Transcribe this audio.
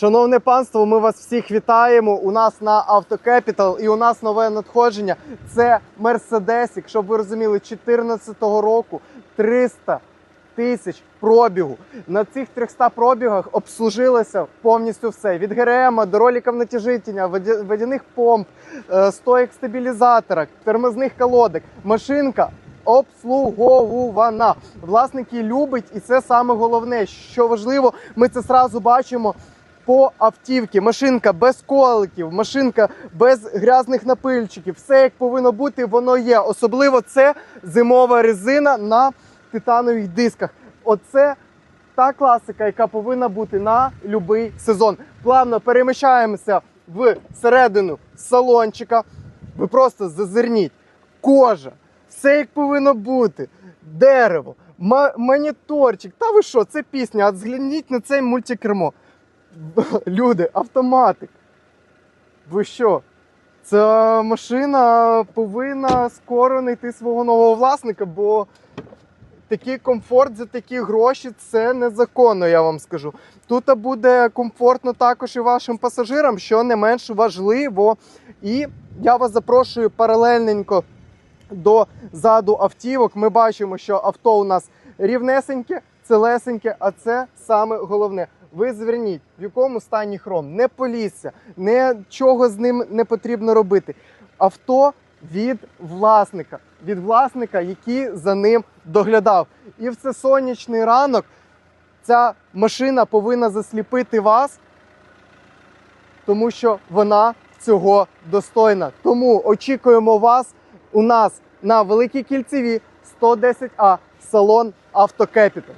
Шановне панство, ми вас всіх вітаємо. У нас на Автокепітал і у нас нове надходження. Це Мерседесік, щоб ви розуміли, 2014 року 300 тисяч пробігу. На цих 300 пробігах обслужилося повністю все: від ГРМ до роликів натяжителя, водяних помп, е, стоїк стабілізатора, тормозних колодок. Машинка обслуговувана. Власник її любить, і це саме головне, що важливо, ми це зразу бачимо. По автівці машинка без коликів, машинка без грязних напильчиків. Все як повинно бути, воно є. Особливо це зимова резина на титанових дисках. Оце та класика, яка повинна бути на будь-який сезон. Плавно переміщаємося в середину салончика. Ви просто зазирніть. Кожа, все як повинно бути. Дерево, моніторчик. Та ви що, це пісня? От згляніть на це мультикермо. Люди, автоматик. Ви що? Ця машина повинна скоро знайти свого нового власника, бо такий комфорт за такі гроші це незаконно, я вам скажу. Тут буде комфортно також і вашим пасажирам, що не менш важливо. І я вас запрошую паралельненько до заду автівок. Ми бачимо, що авто у нас рівнесеньке, целесеньке, а це саме головне. Ви зверніть, в якому стані хром, не полісся, нічого з ним не потрібно робити. Авто від власника, від власника, який за ним доглядав. І в це сонячний ранок ця машина повинна засліпити вас, тому що вона цього достойна. Тому очікуємо вас у нас на Великій Кільцеві 110А салон Автокепітал.